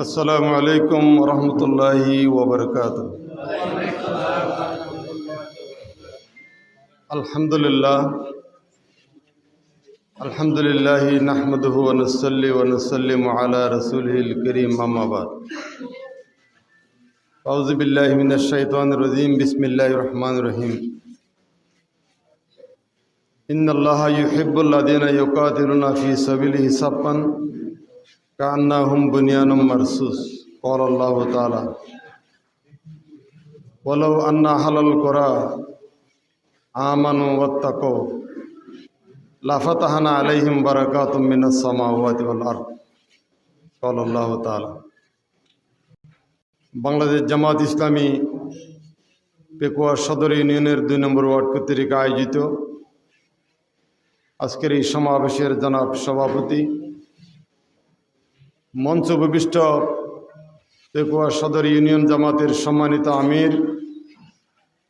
السلام علیکم ورحمۃ اللہ وبرکاتہ۔ الحمد للہ الحمد للہ نحمد ونسلی ونسلم علی رسول الکریم آباد اعوذ باللہ من الشیطان الرجیم، بسم اللہ الرحمن الرحیم۔ ان اللہ یحب اللہ دین یقاتلنا فی سبیلہ صفا كأنهم بنيان مرصوص قال الله تعالى ولو أن أهل القرى آمنوا واتقوا لفتحنا عليهم بركات من السماوات والأرض قال الله تعالى বাংলাদেশ জামাত ইসলামী পেকুয়া সদর ইউনিয়নের দুই নম্বর ওয়ার্ড কর্তৃক আয়োজিত আজকের এই সমাবেশের জনাব সভাপতি মঞ্চ উপবিষ্ট পেকুয়া সদর ইউনিয়ন জামাতের সম্মানিত আমির,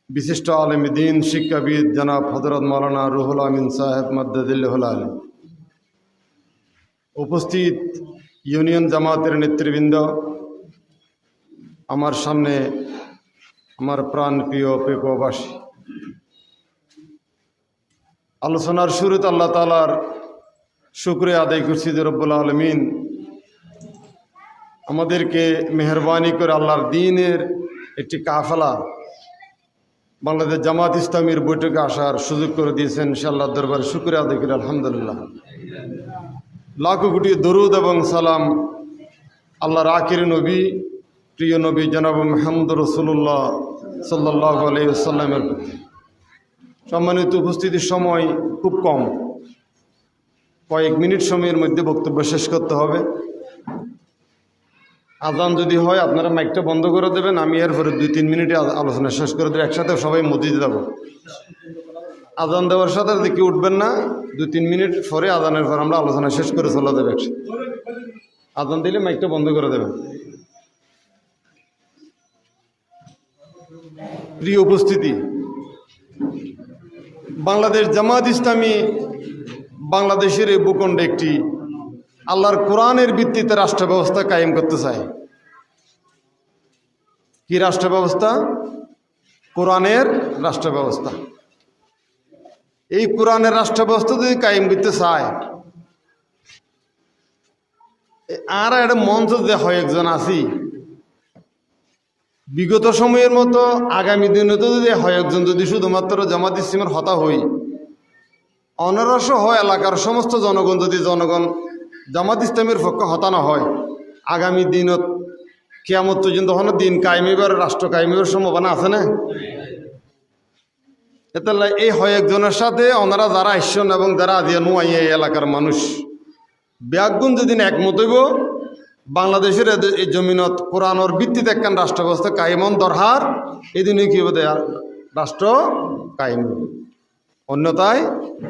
বিশিষ্ট আলম দিন শিক্ষাবিদ জনাব হজরত মৌলানা রুহুল আমিন সাহেব মদ্দুল্লাহুল আলী উপস্থিত ইউনিয়ন জামাতের নেতৃবৃন্দ, আমার সামনে আমার প্রাণ প্রিয় পেকুয়াবাসী। আলোচনার শুরুতে আল্লাহ তালার শুক্রিয়া আদায় করছি যে রব্বুল আলমিন আমাদেরকে মেহরবানি করে আল্লাহর দিনের একটি কাফেলা বাংলাদেশ জামাত ইসলামীর বৈঠকে আসার সুযোগ করে দিয়েছেন ইনশাআল্লাহ দরবারে শুক্রিয়া আদায় করি, আলহামদুলিল্লাহ। লাখো কোটি দরুদ এবং সালাম আল্লাহর আকির নবী, প্রিয় নবী জনাব মাহমুদ রসুল্লাহ সাল্লাহ আলাইসাল্লামের প্রতি। সম্মানিত উপস্থিতির সময় খুব কম। কয়েক মিনিট সময়ের মধ্যে বক্তব্য শেষ করতে হবে। আজান যদি হয়, আপনারা মাইকটা বন্ধ করে দেবেন, আমি এরপরে দুই তিন মিনিটে আলোচনা শেষ করে দেবো। একসাথে সবাই মসজিদে যাব। আজান দেওয়ার সাথে সাথে কেউ উঠবেন না। দুই তিন মিনিট পরে আজানের পর আমরা আলোচনা শেষ করে চলে দেবে একসাথে। আজান দিলে মাইকটা বন্ধ করে দেবেন। প্রিয় উপস্থিতি, বাংলাদেশ জামাত ইসলামী বাংলাদেশের এই ভূখণ্ডে একটি আল্লাহর কোরআনের ভিত্তিতে রাষ্ট্র ব্যবস্থা কায়েম করতে চায়। কি রাষ্ট্র ব্যবস্থা কোরআনের রাষ্ট্র ব্যবস্থা এই কোরআনের রাষ্ট্র ব্যবস্থা যদি কায়েম করতে চায় আর একটা মঞ্চ যে হয় একজন আছি, বিগত সময়ের মতো আগামী দিনে তো যদি হয় একজন, যদি শুধুমাত্র জামাত ইসলামের হতা হই অনারস হয় এলাকার সমস্ত জনগণ, যদি জনগণ জামাত ইসলামের পক্ষে হতানো হয় আগামী দিনত কেয়ামত পর্যন্ত হন, দিন কায়েমিবার রাষ্ট্র কায়েমিবার সম্ভাবনা আছে না এতে এই হয় একজনের সাথে, ওনারা যারা আসছেন এবং যারা আজিয়া নুয়াই এই এলাকার মানুষ ব্যাগুণ যেদিন একমত হইব, বাংলাদেশের এই জমিনত কোরআনর ভিত্তিতে একখান রাষ্ট্র ব্যবস্থা কায়েমন দরহার এদিনে কি হবে? রাষ্ট্র কায়েম হবে। অন্যথায়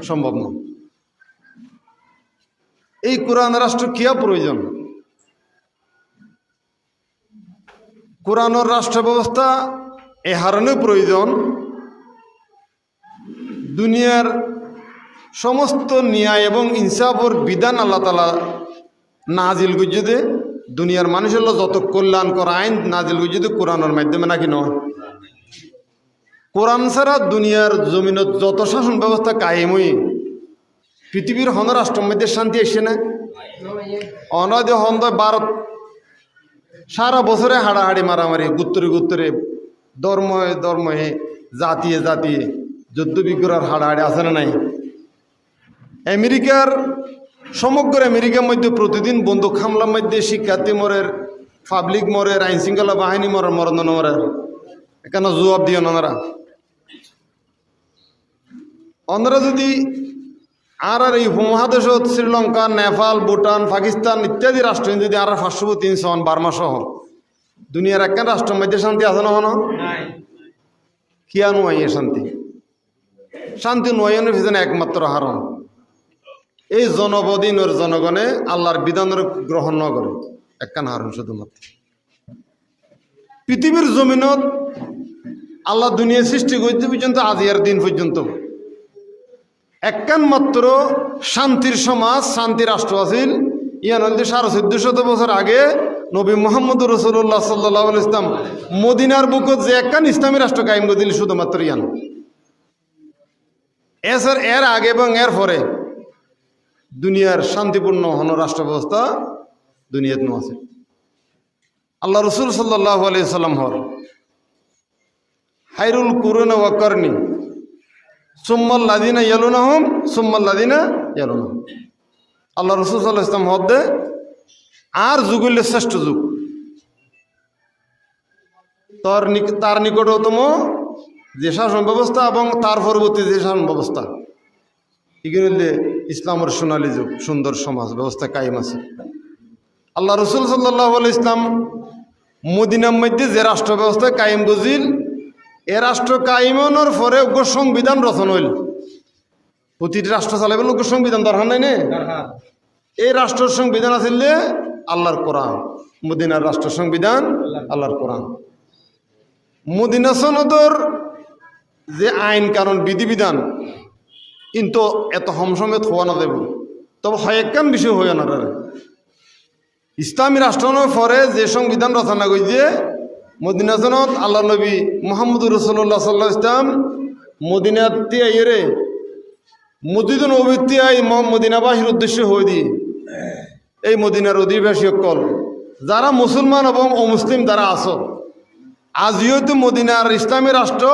সম্ভব নয় এই কোরআন রাষ্ট্র কিয়া প্রয়োজন? কোরআনর রাষ্ট্র ব্যবস্থা এ হারণে প্রয়োজন। দুনিয়ার সমস্ত ন্যায় এবং ইনসাফর বিধান আল্লাহ তালা নাজিল গুজুদে দুনিয়ার মানুষের যত কল্যাণ করা আইন নাজিল গুজুদে কোরআনের মাধ্যমে নাকি নয়। কোরআন ছাড়া দুনিয়ার জমিনত যত শাসন ব্যবস্থা কায়েমই পৃথিবীর হন রাষ্ট্রের মধ্যে শান্তি এসে না? অনদ হন্দ ভারত। সারা বছরে হাড়াহাড়ি, মারামারি, গুত্তরে গুত্তরে ধর্মে ধর্মে জাতিয়ে জাতিয়ে যুদ্ধ বিগ্রহের হাড়াহাড়ি আছে না নাই? আমেরিকার, সমগ্র আমেরিকার মধ্যে প্রতিদিন বন্দুক হামলার মধ্যে শিক্ষার্থী মরের পাবলিক মরের, আইন শৃঙ্খলা বাহিনী মরের, মরণ মরের। এখানে জবাব দিয়ে ওনারা। ওনারা যদি আর আর এই উপমহাদেশ শ্রীলঙ্কা নেপাল ভুটান পাকিস্তান ইত্যাদি রাষ্ট্র যদি আর পাঁচশো সন বার্মা সহ দুনিয়ার একখান রাষ্ট্রের মধ্যে শান্তি আছে না? হন কিয়া নোয়াইয়ে শান্তি? শান্তি নয়নের পিছনে একমাত্র হারণ এই জনবদিনের জনগণে আল্লাহর বিধানের গ্রহণ ন করে একখান হারণ শুধুমাত্র পৃথিবীর জমিনত আল্লাহ দুনিয়া সৃষ্টি করতে পর্যন্ত আজিয়ার দিন পর্যন্ত একখান মাত্র শান্তির সমাজ শান্তি রাষ্ট্র আছিল। ইয়ান হইতে সাড়ে চোদ্দ শত বছর আগে নবী মোহাম্মদ রসুল্লাহ সাল্লাহ ইসলাম মদিনার বুকত যে একখান ইসলামী রাষ্ট্র কায়েম করে দিল শুধুমাত্র ইয়ান। এসের এর আগে এবং এর পরে দুনিয়ার শান্তিপূর্ণ হন রাষ্ট্র ব্যবস্থা দুনিয়াত আছে। আল্লাহ রসুল সাল্লাহ আলিয়া সাল্লাম হর হাইরুল কুরুন ওয়াকরনি সুম্মাল্লাদিনা ইয়ালুনাহম সুম্মাল্লাদিনা ইয়ালুনাহম। আল্লাহ রসুল সাল্লাহ ইসলাম হদ্দে আর যুগ হইলে শ্রেষ্ঠ যুগ। তার তার নিকটতম যে শাসন ব্যবস্থা এবং তার পরবর্তী যে শাসন ব্যবস্থা। এগুলো হইলে ইসলামের সোনালী যুগ, সুন্দর সমাজ ব্যবস্থা কায়েম আছে। আল্লাহ রসুল সাল্লাহ ইসলাম মদিনার মধ্যে যে রাষ্ট্র ব্যবস্থা কায়েম গজিল এ রাষ্ট্র কায়েমনের পরে উগ্র সংবিধান রচনা হইল। প্রতিটি রাষ্ট্র চালাবে উগ্র সংবিধান দরকার নাই নে? এই রাষ্ট্র সংবিধান আছিল আল্লাহর কোরআন মদিনার রাষ্ট্র সংবিধান আল্লাহর কোরআন। মদিনা সনদর যে আইন কারণ বিধিবিধান কিন্তু এত সমসমেত হওয়া না দেব। তবে হয়েকান বিষয় হয়ে না ইসলামী রাষ্ট্রনের পরে যে সংবিধান রচনা করছে মদিনাজনত আল্লাহ নবী মোহাম্মদ রসুল্লাহ সাল্লাহ ইসলাম মদিনাতে আইরে মদিদন অভিত্তি আই উদ্দেশ্য হয়ে দিয়ে, এই মদিনার অধিবাসী সকল, যারা মুসলমান এবং অমুসলিম যারা আছো আজিও তো মদিনার ইসলামী রাষ্ট্র,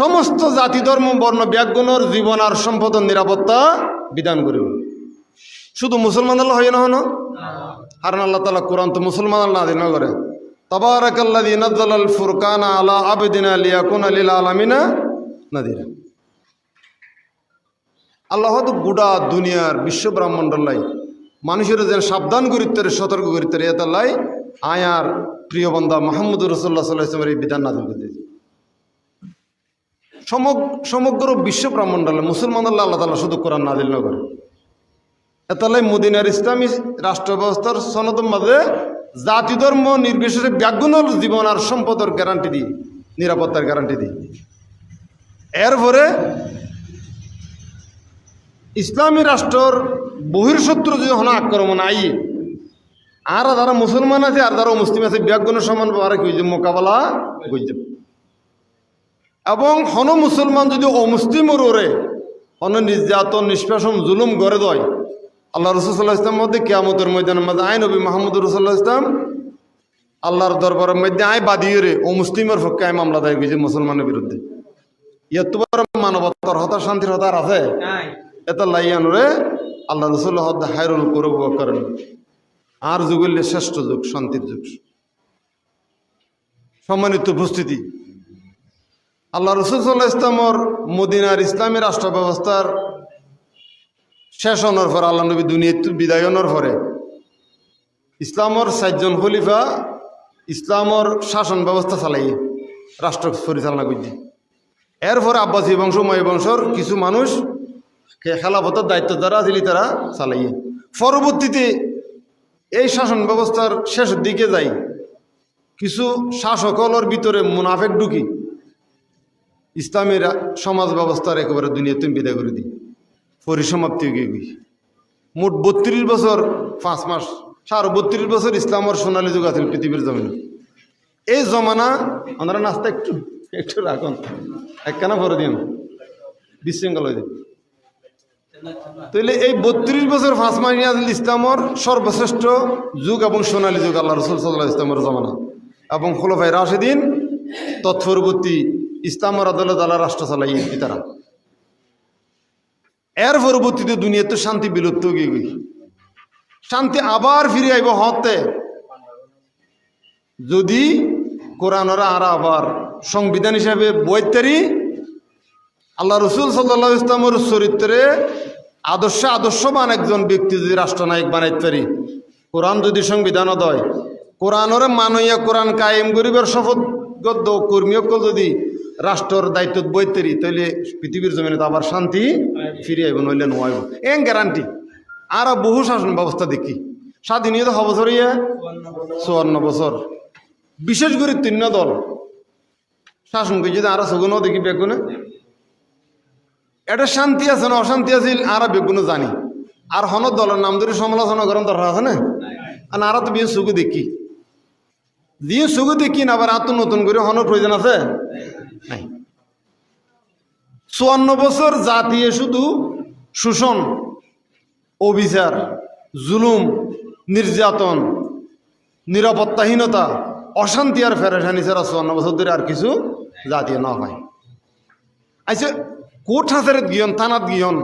সমস্ত জাতি, ধর্ম, বর্ণ ব্যাগুণর জীবন আর সম্পদের নিরাপত্তা বিধান করিব। শুধু মুসলমান আল্লাহ হয় না? হন আর আল্লাহ তালা কোরআন তো মুসলমান আল্লাহ দিন করে। তবারকাল্লাদি নজ্জাল ফুরকানা আলা আবেদিনা লিয়াকুন আলিল আলামিনা নাদিরা আল্লাহ তো গোটা দুনিয়ার বিশ্ব ব্রাহ্মণ্ডলাই মানুষের যেন সাবধান করিতে সতর্ক করিতে এতাল্লাই আয়ার প্রিয় বন্ধা মাহমুদ রসুল্লাহ সাল্লাহ এই বিধান নাজিল করে দিয়েছে। সমগ্র বিশ্ব ব্রাহ্মণ্ডলে মুসলমান আল্লাহ তালা শুধু কোরআন নাজিল না করে। এতালাই মদিনার ইসলামী রাষ্ট্র ব্যবস্থার সনদম মাঝে জাতি ধর্ম নির্বিশেষে ব্যাগুণর জীবন আর সম্পদের গ্যারান্টি দিই নিরাপত্তার গ্যারান্টি দিই এরপরে ইসলামী রাষ্ট্রর বহির্শত্রু যদি হন আক্রমণ, আই। আর যারা মুসলমান আছে আর যারা মুসলিম আছে ব্যাগুণ সমান আর কি হয়েছে মোকাবেলা করছে এবং হন মুসলমান যদি অমুসলিমর ওরে হন নির্যাতন, নিষ্পেষণ, জুলুম গড়ে দেয় আল্লাহ রসুল্লাহ ইসলাম মধ্যে কেয়ামতের ময়দানের মধ্যে আই নবী মাহমুদ রসুল্লাহ ইসলাম আল্লাহর দরবারের মধ্যে আয় বাদিয়ে রে ও মুসলিমের পক্ষে আয় মামলা দায় করেছে মুসলমানের বিরুদ্ধে। ইয়ার তো বড় মানবতার হতা শান্তির হতার আছে? এটা লাইয়ানুরে আল্লাহ রসুল্লাহ হায়রুল করব করেন। আর যুগ হইলে শ্রেষ্ঠ যুগ শান্তির যুগ। সম্মানিত উপস্থিতি। আল্লাহ রসুল্লাহ ইসলামর মদিনার ইসলামী রাষ্ট্র ব্যবস্থার শেষ হওয়ার পর আল্লাহ নবী দুনিয়া বিদায় হওয়ার পরে ইসলামর চারজন খলিফা, ইসলামর শাসন ব্যবস্থা চালাই, রাষ্ট্র পরিচালনা করছে। এরপরে আব্বাসী বংশ ময় বংশর কিছু মানুষ খেলাফতের দায়িত্ব দ্বারা আছিল তারা চালাইয়ে। পরবর্তীতে এই শাসন ব্যবস্থার শেষের দিকে যাই, কিছু শাসকলের ভিতরে মুনাফেক ঢুকি, ইসলামের সমাজ ব্যবস্থার একেবারে দুনিয়াতে বিদায় করে দিই। পরিসমাপ্তি হয়ে গই মোট বত্রিশ বছর, পাঁচ মাস, সাড়ে বত্রিশ বছর ইসলামের সোনালী যুগ আছিল পৃথিবীর জমিনে। এই জমানা, আমরা নাস্তা একটু একটু রাখুন। একখানা ভরে দিন। বিশৃঙ্খল হয়ে তাহলে এই বত্রিশ বছর, পাঁচ মাস নিয়ে আসলে ইসলামর সর্বশ্রেষ্ঠ যুগ এবং সোনালী যুগ, আল্লাহ রসুল সাল্লাহ ইসলামের জমানা। এবং খোলফাই রাশেদিন তৎপরবর্তী ইসলামর আদালত আল্লাহ রাষ্ট্র চালাই তারা। এর পরবর্তীতে দুনিয়াতে শান্তি বিলুপ্ত হয়ে গই শান্তি আবার ফিরে আইব হতে। যদি কোরআনরা আর আবার সংবিধান হিসাবে বৈতারি আল্লাহ রসুল সাল্লাহ ইসলামের চরিত্রে আদর্শ আদর্শবান একজন ব্যক্তি যদি রাষ্ট্রনায়ক বানাইতে পারি, কোরআন যদি সংবিধান দয়, কোরআনরে মানইয়া কোরআন কায়েম গরিবের শপথ গদ্য কর্মীসকল যদি রাষ্ট্রর দায়িত্ব বইতেরি তাহলে পৃথিবীর জমিনে তো আবার শান্তি ফিরে আইব, নইলে নোয়াইব। এন গ্যারান্টি আর বহু শাসন ব্যবস্থা দেখি। স্বাধীনতা বছর ইয়ে? চুয়ান্ন বছর। বিশেষ করে তিন দল। শাসন করে যদি আরও সগুনও দেখি বেগুনে। এটা শান্তি আছে না অশান্তি আছিল আর বেগুনো জানি। আর হন দলের নাম ধরে সমালোচনা করেন দরকার আছে না? আর আরা তো বিয়ে সুগু দেখি। দিয়ে সুগু দেখি না, আবার তো নতুন করে হনোর প্রয়োজন আছে? নাই। চুয়ান্ন বছর জাতিয়ে শুধু শোষণ অবিচার জুলুম নির্যাতন নিরাপত্তাহীনতা অশান্তি আর ফেরেশানি ছাড়া চুয়ান্ন বছর ধরে আর কিছু জাতীয় না হয়। আচ্ছা কোর্ট হাজারের গিয়ন থানাত গিয়ন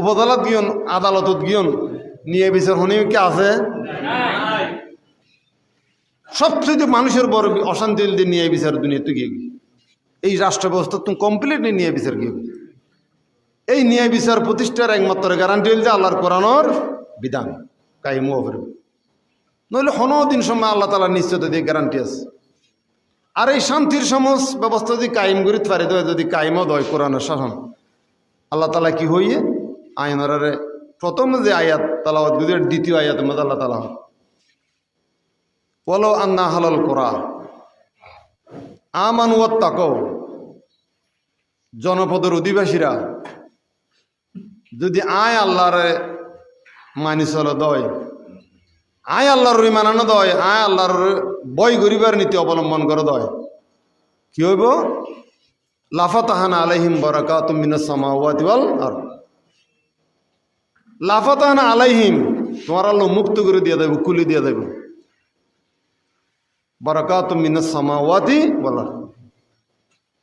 উপদালত গিয়ন আদালতত গিয়ন নিয়ে বিচার হনি কি আছে? সবচেয়ে মানুষের বড় অশান্তি নিয়ে বিচার দুনিয়াতে গিয়ে। এই রাষ্ট্র ব্যবস্থা তুমি কমপ্লিটলি নিয়ে বিচার গিয়ে এই ন্যায় বিচার প্রতিষ্ঠার একমাত্র গ্যারান্টি হল যে আল্লাহর কোরআনর বিধান কাইমু হবে নইলে দিন সময় আল্লাহ তালার নিশ্চয়তা দিয়ে গ্যারান্টি আছে। আর এই শান্তির সমাজ ব্যবস্থা যদি কায়েম করি পারে দেয় যদি কায়েমও দয় কোরআনের শাসন। আল্লাহ তালা কি হইয়ে? আইনারে প্রথম যে আয়াত তালাওয়াত দুধের দ্বিতীয় আয়াতের মধ্যে আল্লাহ তালা বলো আন্না হালাল কোরা আমান তাকো জনপদের অধিবাসীরা যদি আয় আল্লাহরে মানি চল দয়, আয় আল্লাহর মানানো দয়, আয় আল্লাহর বয় গরিবার নীতি অবলম্বন করে দয়, কি হইব? লাফাতাহানা আলাইহিম বরাকাত মিনাস সামাওয়াতি ওয়াল আর লাফাতাহানা আলাইহিম, তোমার আল্লাহ মুক্ত করে দিয়ে দেব, কুলি দিয়ে দেব। বরাকাত মিনাস সামাওয়াতি ওয়াল আর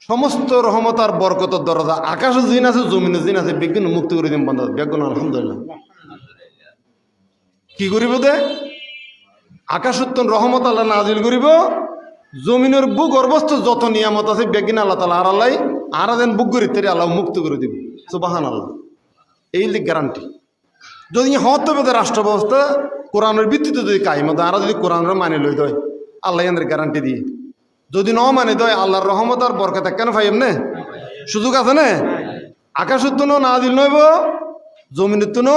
সমস্ত রহমত আর বরকতর দরজা, আকাশে জিন আছে, জমিনে জিন আছে বিজ্ঞান মুক্ত করে দিন বন্ধ বিজ্ঞান আলহামদুলিল্লাহ। কি করিব দে আকাশ উত্তন রহমত আল্লাহ নাজিল করিব, জমিনের বুক অর্বস্ত যত নিয়ামত আছে বেগিন আল্লাহ তালা আর আল্লাহ আর যেন বুক করি, তেরে আল্লাহ মুক্ত করে দিব। সুবাহান আল্লাহ এই লিগ গ্যারান্টি যদি হত বেদে রাষ্ট্র ব্যবস্থা, কোরআনের ভিত্তিতে যদি কাহিমত আর যদি কোরআনের মানে লই দয় আল্লাহ গ্যারান্টি দিয়ে। যদি ন মানে দয়, আল্লাহর রহমত আর বরকত কেন ভাই এমনে সুযোগ আছে না? আকাশ উত্তন না দিল নইব। জমিন উত্তন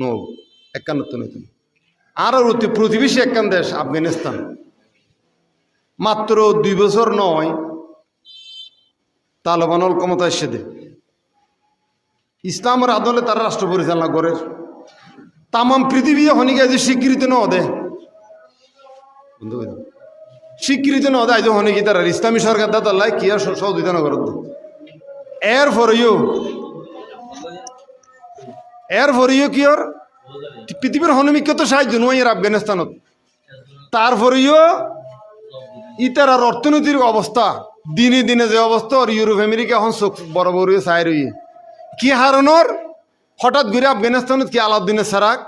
নব একান্ন নতুন আর অতি প্রতিবেশী একখান দেশ, আফগানিস্তান। মাত্র দুই বছর নয় তালেবানল ক্ষমতা এসে দে। ইসলামের আদলে তারা রাষ্ট্র পরিচালনা করে। তামাম পৃথিবী হনিকে যে স্বীকৃতি ন দে। বন্ধু। স্বীকৃতি ন দেয় যে হনিকি তারা ইসলামী সরকার লাই কি আর সহযোগিতা নগর এর ফর ইউ এর ফর ইউ কি ওর? পৃথিবীর হনুমিক্য তো সাহায্য নয় আফগানিস্তানত। তারপরেও ইতার আর অর্থনীতির অবস্থা, দিনে দিনে যে অবস্থা আর ইউরোপ, আমেরিকা, এখন চোখ বড় বড় চাই রই কি হারণর হঠাৎ ঘুরে আফগানিস্তানত কি আলাউদ্দিনের সারাক?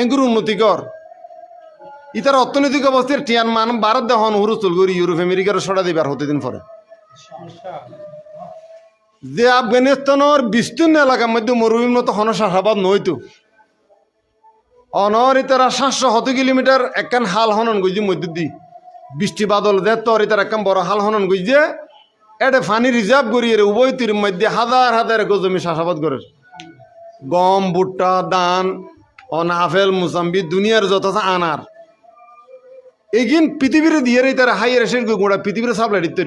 এঙ্গুর উন্নতি কর। ইতার অর্থনৈতিক অবস্থার টিয়ান মান ভারত দেহন হুরু চুল করি ইউরোপ আমেরিকার সরা দিবার হতে দিন পরে। যে আফগানিস্তানের বিস্তীর্ণ এলাকার মধ্যে মরুভূমির মতো হন শাসাবাদ নইতো অনর ইতারা সাতশো শত কিলোমিটার একখান হাল হনন গইজি মধ্য দি বৃষ্টি বাদল দে তোর ইতার একখান বড় হাল হনন গইজে এটা ফানি রিজার্ভ করিয়ে উভয় তীর মধ্যে হাজার হাজার একর জমি চাষাবাদ করে। গম, ভুট্টা দান অন আপেল মুসাম্বি, দুনিয়ার যত আনার। এগিন পৃথিবীর দিয়ে রে তারা হাইয়ের এসে গোড়া পৃথিবীর সাপ্লাই দিতে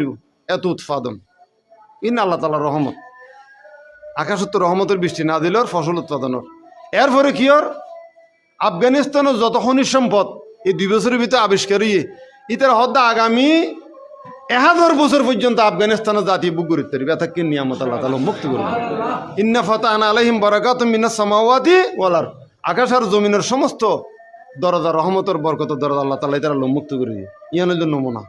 এত উৎপাদন। ইন আল্লাহ তালা রহমত। আকাশত্ব রহমতের বৃষ্টি না দিলেও ফসল উৎপাদনের এরপরে কি ওর? আফগানিস্তানের যত খনিজ সম্পদ, এই দুই বছরের ভিতরে আবিষ্কার হইয়ে, ইতার হদ্দা আগামী এক হাজার বছর পর্যন্ত আফগানিস্তানের জাতীয় বুক করে তারি ব্যথাকে নিয়ামত আল্লাহ তালা মুক্ত করবে ইন্না ফাতাহ আলাইহিম বরাকাত মিনা সামাওয়াতি ওয়ালার আকাশ আর জমিনের সমস্ত দরজা রহমতর বরকত দরজা আল্লাহ তালা ইতার আল্লাহ মুক্ত করে দিয়ে। ইয়ানের জন্য নমুনা।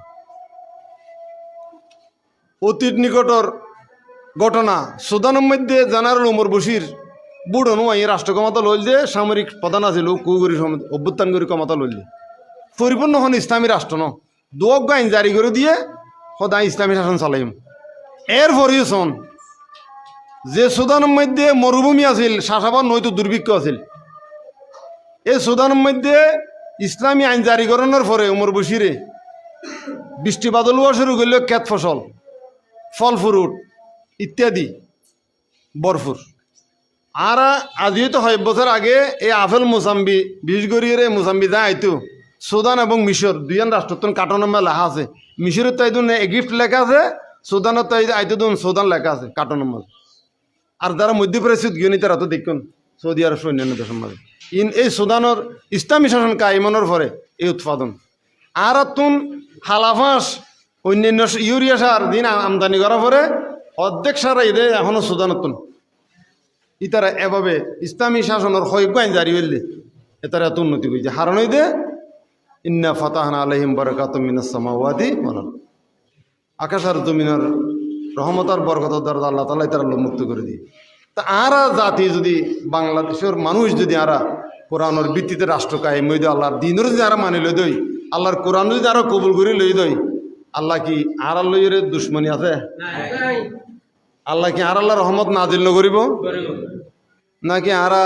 অতীত নিকটর ঘটনা সুদানের মধ্যে জানারুল উমর বসির বুড়ো নয় রাষ্ট্র ক্ষমতা লইল যে সামরিক প্রধান আছিল কুগুরি অভ্যুত্থান করে ক্ষমতা লইলে পরিপূর্ণ হন ইসলামী রাষ্ট্র ন। দুয়জ্ঞ আইন জারি করে দিয়ে সদায় ইসলামী শাসন চালাইম। এর পরিচন যে সুদানের মধ্যে মরুভূমি আছিল, শাসাবাদ নয়তো দুর্ভিক্ষ আছিল এই সুদানের মধ্যে ইসলামী আইন জারি করানোর পরে উমর বসিরে বৃষ্টি বাদল হওয়া শুরু করল ক্ষেত ফসল, ফল ফ্রুট ইত্যাদি, বরফুর। আর আজিও তো হয়, বছর আগে এই আপেল, মোসাম্বি বিশ গড়িয়ে মোসাম্বি যা আইতো, সুদান এবং মিশর, দুইজন রাষ্ট্রতন কার্টনের মেলা আছে। মিশরের তাই দুন এগিপ্ট লেখা আছে, সুদানের তাই আইতো দুন সুদান লেখা আছে কার্টনের আর যারা মধ্যপ্রাচ্যত গিয়ে তারা তো দেখুন, সৌদি আরব অন্যান্য দেশের মাঝে। ইন এই সুদানের ইসলামী শাসন কাইমনের পরে এই উৎপাদন। আর তুন হালাফাস, অন্যান্য ইউরিয়া সার দিন আমদানি করার পরে অর্ধেক সার এদে এখনও সুদানতুন। ইতারা এভাবে ইসলামী শাসনের হইগাইন জারি হইলে এতারা এত উন্নতি করছে হারণ দে ইন্না ফাতাহানা আলহিম বরকাত মিনাস সামাওয়াতি বলার আকাশ আর জমিনের রহমতার বরকতার দ্বারা আল্লাহ তালা তারা মুক্ত করে দিই তা আরা জাতি যদি, বাংলাদেশের মানুষ যদি আরা কোরআনের ভিত্তিতে রাষ্ট্র কায়েম হয়ে দেয় আল্লাহর দিনের যদি আরা মানি লই দই আল্লাহর কোরআন যদি আরও কবুল করে লই দই। আল্লাহ কি আর লইয়ের দুশ্মনী আছে? আল্লাহ কি আর আল্লাহ রহমত নাজিল নকরিব নাকি আরা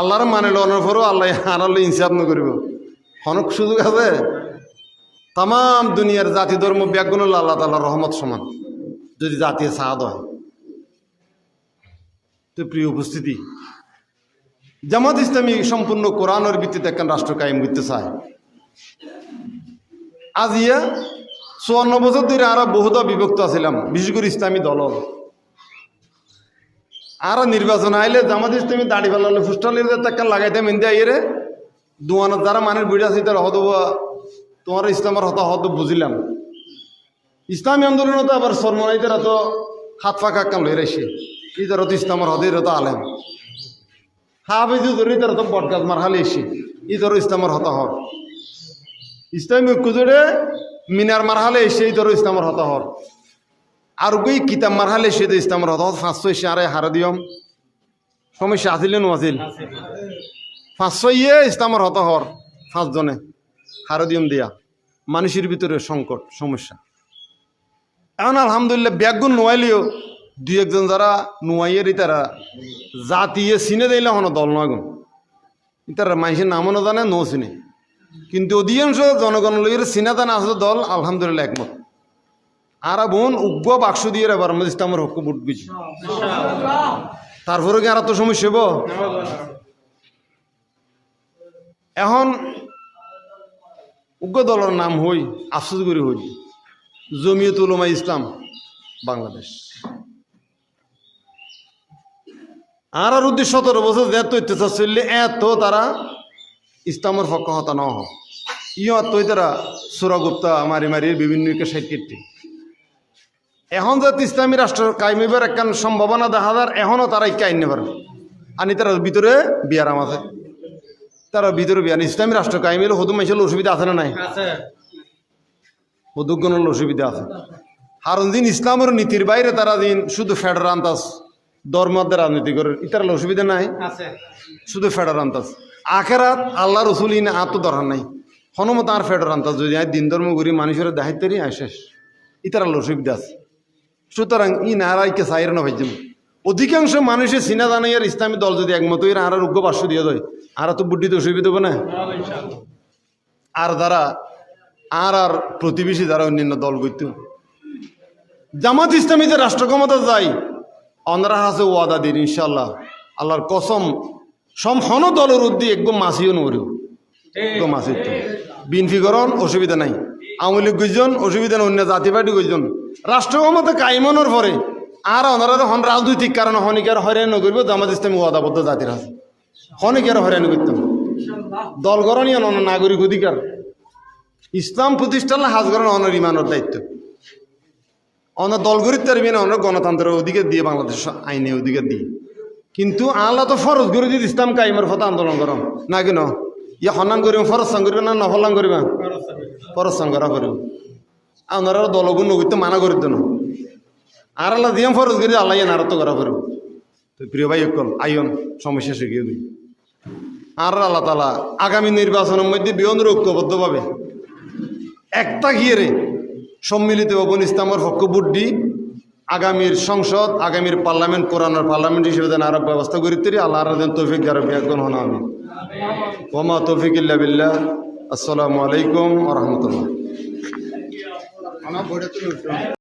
আল্লাহর মানে লনের পরও আল্লাহ আর আল্লাহ ইনসাফ নকরিব হনক সুযোগ আছে? তাম দুনিয়ার জাতি ধর্ম ব্যাগুণ হলো আল্লাহ তাল্লাহ রহমত সমান। যদি জাতীয় সাদ হয়। তো প্রিয় উপস্থিতি জামাত ইসলামী সম্পূর্ণ কোরআনের ভিত্তিতে একখান রাষ্ট্র কায়েম করতে চায়। আজ ইয়া চুয়ান্ন বছর ধরে আরও বহুদা বিভক্ত আছিলাম, বিশেষ করে ইসলামী দল। আর নির্বাচন আইলে জামাত ইসলামী দাড়ি ফেলালে ফুস্টালের একটা লাগাইতাম ইন্দিয়া ইয়ে দুয়ানোর যারা মানের বুড়ি আছে তার হদ তোমার ইসলামের হতা হদ বুঝিলাম। ইসলামী আন্দোলনত আবার সরমনাইতেরা তো হাত ফাঁকা কাম লই রাইছে ইতারা তো ইসলামের হদে তো আলেম। হাফিজু ধরে তারা তো বটগাছ মার হালে এসে, ইতারও ইসলামের হতা হর। ইসলামী ঐক্য জোরে মিনার মার হালে এসে, ইতারও ইসলামের হতা হর। আর গই কিতাব মার হালে এসে তো ইসলামের হতা হর। পাঁচশো এসে আরে হারা দিয়ম। সমস্যা আছিল নো আছিল পাঁচশো ইয়ে ইসলামের হতা হর পাঁচজনে। হারা দিয়ম দিয়া। মানুষের ভিতরে সংকট, সমস্যা। এখন আলহামদুলিল্লাহ ব্যাগুন নোয়াইলেও দুই একজন যারা নোয়াইয়ের তারা জাতিয়ে চিনে দিলে হনো দল নয় গুণ তারা মানুষের নামও না জানে নো চিনে। কিন্তু অধিকাংশ জনগণ লইয়ের চিনা জানা আছে দল, আলহামদুলিল্লাহ একমত। আর বোন উগ্র বাক্স দিয়ে এবার আমাদের ইসলামের হক বুট বুঝি তারপরে কি আর তো সমস্যা হইব? এখন উগ্র দলের নাম হই, আফসোস করি হই জমিয়ত উলমা ইসলাম, বাংলাদেশ। আর আর উদ্দেশ্য সতেরো বছর যে তৈত্যাচার চললে এত তারা ইসলামের পক্ষ হতা ন হোক ইয় তৈ তারা সুরগুপ্তা মারি মারি বিভিন্ন কেটে এখন যে ইসলামী রাষ্ট্র কায়েমিবার একখান সম্ভাবনা দেখা যার এখনও তারা ইকা আইনে পারে আনি তারা ভিতরে বিয়ারাম আছে। তারা ভিতরে বিয়ার ইসলামী রাষ্ট্র কায়েমির হদু মাইসের অসুবিধা আছে না নাই? হদুগণের অসুবিধা আছে। হারণ দিন ইসলামের নীতির বাইরে তারা দিন শুধু ফেডার আন্তাজ ধর্মদের রাজনীতি করে ইতার অসুবিধা নাই। শুধু ফেডার আন্তাজ আখেরাত আল্লাহ রসুল ইন আত দরকার নাই। হনুমত আর ফেডার আন্তাজ যদি আয় দিন ধর্ম করি মানুষের দায়িত্বরই আয় শেষ। ইতার অসুবিধা আছে। সুতরাং ই নারাইকে সাইর না ভাইজম অধিকাংশ মানুষের সিনা জানাইয়ার ইসলামী দল যদি একমত হইরা আর উগ্র পার্শ্ব দিয়ে দেয় আর তো বুদ্ধিতে অসুবিধা হবে না? আর যারা আর আর প্রতিবেশী যারা অন্যান্য দল করত জামাত ইসলামী যে রাষ্ট্র ক্ষমতা যায় অনরা আছে ওয়াদা দিন ইনশাল্লাহ আল্লাহর কসম সম হন দলের উদ্দি একদম মাসিও নরিও একদম মাসি বিনফিকরণ অসুবিধা নাই। আওয়ামী লীগ গুজন অসুবিধা নাই অন্য জাতি পার্টি গুজন রাষ্ট্র ক্ষমতা কাইমনের পরে। আর অনারা হন রাজনৈতিক কারণে হনিকার হয়রানি নকরিব জামাত ইসলামী ওয়াদাবদ্ধ জাতির আছে হনিকার হয়রানি করতাম দল গরণীয় নাগরিক অধিকার। ইসলাম প্রতিষ্ঠান হাজ করেন অনর ইমানের দায়িত্ব। অন দলগরিত তার ইমান অনর গণতন্ত্রের অধিকার দিয়ে বাংলাদেশ আইনে অধিকার দিয়ে। কিন্তু আল্লাহ তো ফরজ করে যদি ইসলাম কাইমের ফটো আন্দোলন করম না কেন ইয়া হনান করিব, ফরজ সাং করিব না নফলাং করিবা? ফরজ সাং করা করিব। আপনারা দলগুণ নগিতে মানা করি দেন আর আল্লাহ দিয়ে ফরজ করি আল্লাহ ইয়ে নারত করা করিব। তো প্রিয় ভাই অকল আইন সমস্যা শিখিয়ে দিই। আর আল্লাহ তালা আগামী নির্বাচনের মধ্যে বিয়ন্দ্র ঐক্যবদ্ধভাবে একটা গিয়ে সম্মিলিত এবং ইসলামের পক্ষ বুদ্ধি আগামীর সংসদ, আগামীর পার্লামেন্ট কোরআনার পার্লামেন্ট হিসেবে যেন আরব ব্যবস্থা করি তিনি আল্লাহ রাজেন তৌফিক আরব একজন হন আমি ওমা তৌফিক ইল্লা বিল্লাহ। আসসালামু আলাইকুম আ রহমতুল্লাহ।